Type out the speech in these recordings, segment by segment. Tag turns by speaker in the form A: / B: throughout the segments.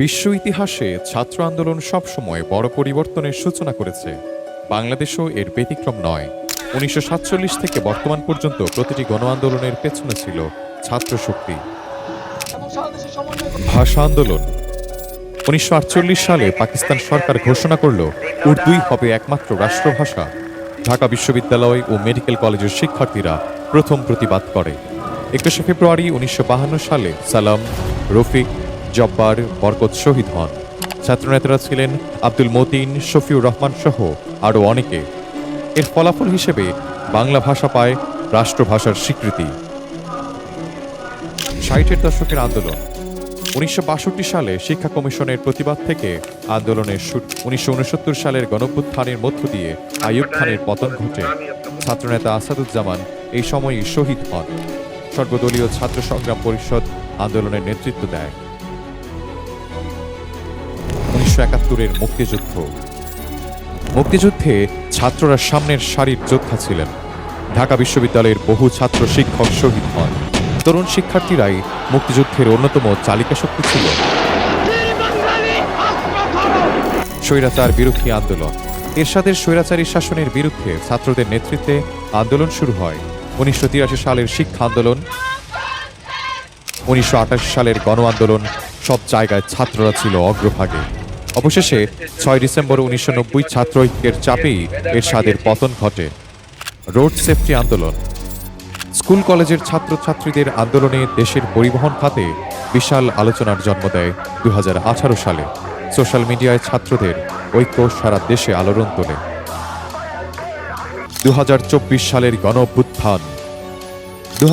A: বিশ্ব ইতিহাসে ছাত্র আন্দোলন সবসময় বড় পরিবর্তনের সূচনা করেছে। বাংলাদেশও এর ব্যতিক্রম নয়। উনিশশো থেকে বর্তমান পর্যন্ত প্রতিটি গণ আন্দোলনের পেছনে ছিল ছাত্র শক্তি। ভাষা আন্দোলন। উনিশশো আটচল্লিশ সালে পাকিস্তান সরকার ঘোষণা করল, উর্দুই হবে একমাত্র রাষ্ট্রভাষা। ঢাকা বিশ্ববিদ্যালয় ও মেডিকেল কলেজের শিক্ষার্থীরা প্রথম প্রতিবাদ করে। একুশে ফেব্রুয়ারি উনিশশো সালে সালাম, রফিক জব্বার বরকত শহীদ হন। ছাত্রনেতারা ছিলেন আব্দুল মতিন, শফিউর রহমান সহ আরও অনেকে। এর ফলাফল হিসেবে বাংলা ভাষা পায় রাষ্ট্রভাষার স্বীকৃতি। ষাটের দশকের আন্দোলন। উনিশশো বাষট্টি সালে শিক্ষা কমিশনের প্রতিবাদ থেকে আন্দোলনের উনিশশো সালের গণভ্যুত্থানের মধ্য দিয়ে আইয়ুব খানের পতন ঘটে। ছাত্রনেতা আসাদুজ্জামান এই সময়ই শহীদ হন। সর্বদলীয় ছাত্র সংগ্রাম পরিষদ আন্দোলনের নেতৃত্ব দেয়। উনিশশো একাত্তরের মুক্তিযুদ্ধ। মুক্তিযুদ্ধে ছাত্ররা সামনের সারির যোদ্ধা ছিলেন। ঢাকা বিশ্ববিদ্যালয়ের বহু ছাত্র শিক্ষক শহীদ হন। তরুণ শিক্ষার্থীরাই মুক্তিযুদ্ধের অন্যতম চালিকা শক্তি ছিল। স্বৈরাচার বিরোধী আন্দোলন। এরশাদের স্বৈরাচারী শাসনের বিরুদ্ধে ছাত্রদের নেতৃত্বে আন্দোলন শুরু হয়। উনিশশো তিরাশি সালের শিক্ষা আন্দোলন, উনিশশো আটাশি সালের গণ আন্দোলন সব জায়গায় ছাত্ররা ছিল অগ্রভাগে। অবশেষে ছয় ডিসেম্বর উনিশশো নব্বই ছাত্র ঐক্যের চাপেই এরশাদের পতন ঘটে। রোড সেফটি আন্দোলন। স্কুল কলেজের ছাত্রছাত্রীদের আন্দোলনে দেশের পরিবহন খাতে বিশাল আলোচনার জন্ম দেয় দু হাজার আঠারো সালে। সোশ্যাল মিডিয়ায় ছাত্রদের ঐক্য সারা দেশে আলোড়ন তোলে। দু হাজার চব্বিশ সালের গণ অভ্যুত্থান দু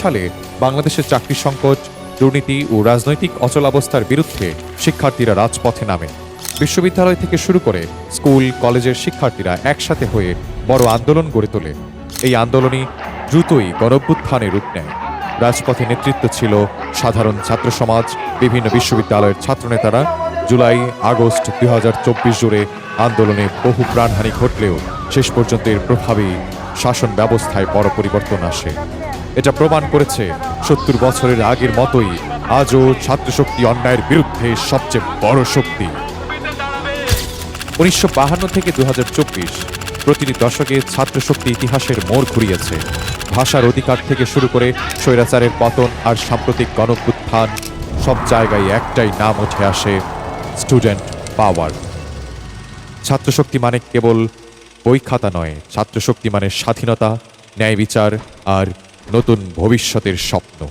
A: সালে বাংলাদেশের চাকরি সংকট দুর্নীতি ও রাজনৈতিক অচলাবস্থার বিরুদ্ধে শিক্ষার্থীরা রাজপথে নামে। বিশ্ববিদ্যালয় থেকে শুরু করে স্কুল, কলেজের শিক্ষার্থীরা একসাথে হয়ে বড় আন্দোলন গড়ে তোলে। এই আন্দোলনই দ্রুতই গণভ্যুত্থানে রূপ নেয়। রাজপথে নেতৃত্ব ছিল সাধারণ ছাত্র সমাজ, বিভিন্ন বিশ্ববিদ্যালয়ের ছাত্রনেতারা। জুলাই, আগস্ট দুই হাজার চব্বিশ জুড়ে আন্দোলনে বহু প্রাণহানি ঘটলেও শেষ পর্যন্ত এর প্রভাবেই শাসন ব্যবস্থায় বড় পরিবর্তন আসে। এটা প্রমাণ করেছে সত্তর বছরের আগের মতোই আজও ছাত্রশক্তি অন্যায়ের বিরুদ্ধে সবচেয়ে বড় শক্তি। উনিশশো বাহান্ন থেকে দু হাজার চব্বিশ প্রতিটি দশকে ছাত্রশক্তি ইতিহাসের মোড় ঘুরিয়েছে। ভাষার অধিকার থেকে শুরু করে স্বৈরাচারের পতন আর সাম্প্রতিক গণপুত্থান সব জায়গায় একটাই নাম উঠে আসে স্টুডেন্ট পাওয়ার ছাত্রশক্তি মানে কেবল বই খাতা নয়, ছাত্রশক্তি মানে স্বাধীনতা, ন্যায় বিচার আর নতুন ভবিষ্যতের স্বপ্ন।